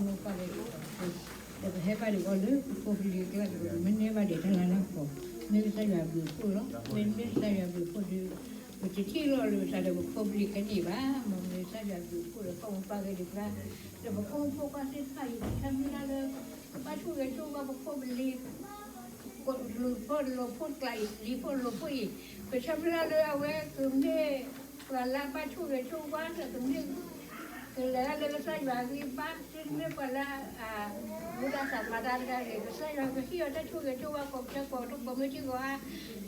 mo pare de he pare ko le ko fili ke la me ne ba de la na ko me sa ya bu ko lo me me sa ya bu ko de ko ti ti lo lo sa de ko fili ke ni ba mo me sa ya bu ko lo ko pa ke de la de ko ko ka se sa yi ka mi na le ba chu ge chu ba ko fili ကိုလူဖို့လူဖို့ကလိုက်လီဖို့လူဖို့ပချမလာလေအဝဲကုမေလာလာပါချူရချူဝါတဲ့ကုမေကလာလေဆိုင်ပါဒီပါစင်းမေပလာအာဘူဒါသမာဒါရလေဆိုင်ရကဟီ ရတဲ့ချူရချူဝါကောချက်ကောတော့ဘမချီကော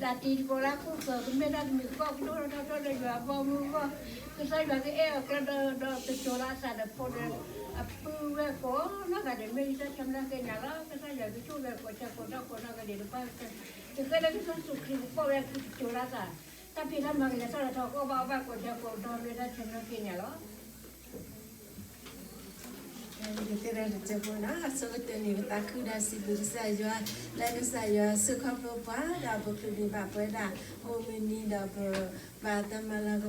လာတီကိုလာခုကမေဒါမီကောတော့တော့တော့လေရပါမူကောဆိုင်ပါကဲကတော့တော့ချိုလာစားတဲ့ဖို့အပူဝဲကောနာကတဲ့မေစချမလာကညာလာဆိုင်ရကချူဝဲကောချက်ကောတော့ကောနာကတဲ့ပါတကယ်လည်းဆုံးစုခရီးပေါ်ရချိုလာစားတပ်ပြလာမကလည်းဆော ရတော့ကောဘာဘာကောချက်ကောတော့လေတဲ့ချမလာကညာလာဒီကရတဲ့ချက်ပေါ်နာဆောကတဲ့နေတခုဒါစီဘူးစာရွာလည်းကစာရွာစုခပပါဒါဘုကဒီပါပွဲတာဟိုမီနီဒါဘဘာတမလာက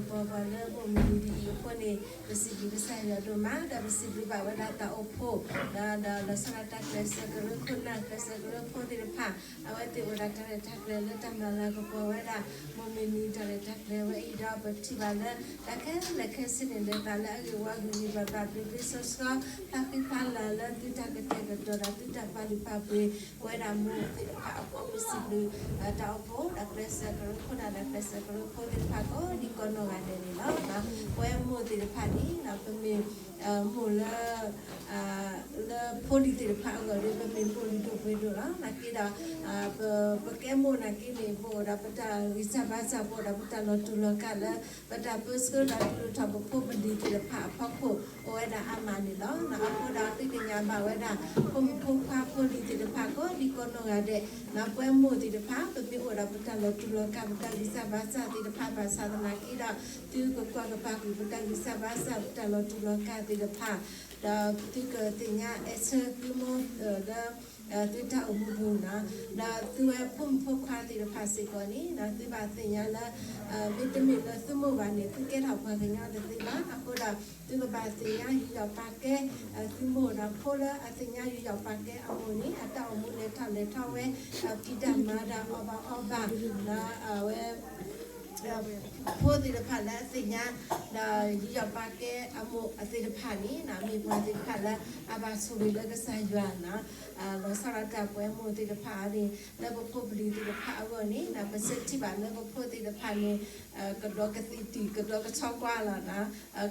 ပေါ်ပါလေဘုမီနီဒီကိုနေပစီဘူးစာရွာတို့မှာဒါပစီဘူးပါဝဒါတာအဖို့ဒါဒါလစရတာကစကရခုနာကစကရဖို့ဒီဖာအဝတိဝဒါကရတက်လေတမလာကပေါ်ဝဒါမမီနီဒါတက်လေဝအိဒါပတိပါလေတကယ်လက်ခစနေတဲ့တာလည်းဝါဂူဒီပါပါပြပြဆော့စကာ tapi pala la tita ke te ke tora tita pali pape wera mu te pa ko bisibu ta opo da presa ko ko da presa ko ko te pa ko di ko no ga de ni no na we mu te pa ผู้ดาที่เป็นยาบาเวดาคงทุกข์ความผู้ ဒီကောနောရတဲ့နပွဲမို့တိတဖာပပိဝရပတလောတူလောကပတလိစဘာစာတိတဖာပါသာသနာကိရသူကကွာကပါပတလိစဘာစာတလောတူလောကတိတဖာဒါတိကတင်ညာအစကူမောဒါတိတာအမှုဘူးနာဒါသူအဖုံဖုံခါတိတဖာစေကောနီနာတိပါတင်ညာလာဗီတာမင်လာသမဘနဲ့သူကဲထောက်ဖခင်ညာတဲ့တိပါအခုဒါသူကပါတင်ညာရောက်ပါကဲသူမို့တော့ဖိုးလာအတင်ညာရောက်ပါကဲအမှုနီအတောက်အမှုနဲ့ထောက်လက်ထောက်ဝဲကိတမာဒါအဘ အဘနာဝဲဖိုးဒီဖာလာစညာဒါရောက်ပါကဲအမှုအတိဖာနီနာမီပွားဒီဖာလာအဘဆူရီလကဆာယွာနာလောဆရာကပွဲမို့တိဖာဒီလဘပုပလီတိဖာအဝနီနာပစစ်တိပါလဘပုတိဖာနီကတော့ကတိတီကတော့ကချောက်ကွာလာနာ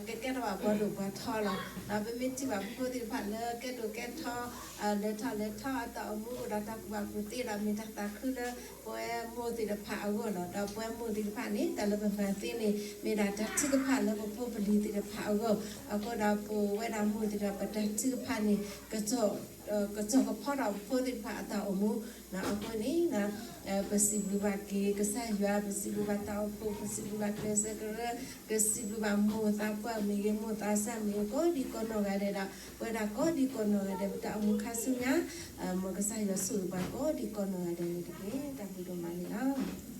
ကဲကဲတော့ဘာလို့ဘာထောလာနာပမစ်တိပါပုတိဖာလကဲတော့ကဲထောလက်ထလက်ထတော့မှုရတာကဘာပုတိရာမီတာတာခုလပွဲမို့တိဖာအဝနော်တော့ပွဲမို့တိဖာနီတလဘဖန်တင်းနေမေတာတက်တိဖာလဘပုပလီတိဖာအဝအခုတော့ပဝဲတာမို့တိပတက်တိဖာနီကကြောကကြောကဖောက်တော့ဖိုးတိဖာအတာအမှုနာအခုနီနာပစီဘလူဘာကေကဆာရွာပစီဘလူဘာတောက်ဖို့ပစီဘလူဘာကလစကရကစီဘလူဘာမိုတာပွားမီမေတာဆာမီကိုဒီကောနောရတဲ့တာဝဲတာကိုဒီကောနောရတဲ့တာအမှုခါဆုညာမကဆာရွာဆူဘာကိုဒီကောနောရတဲ့တကယ်တပူတော့မနီအောင်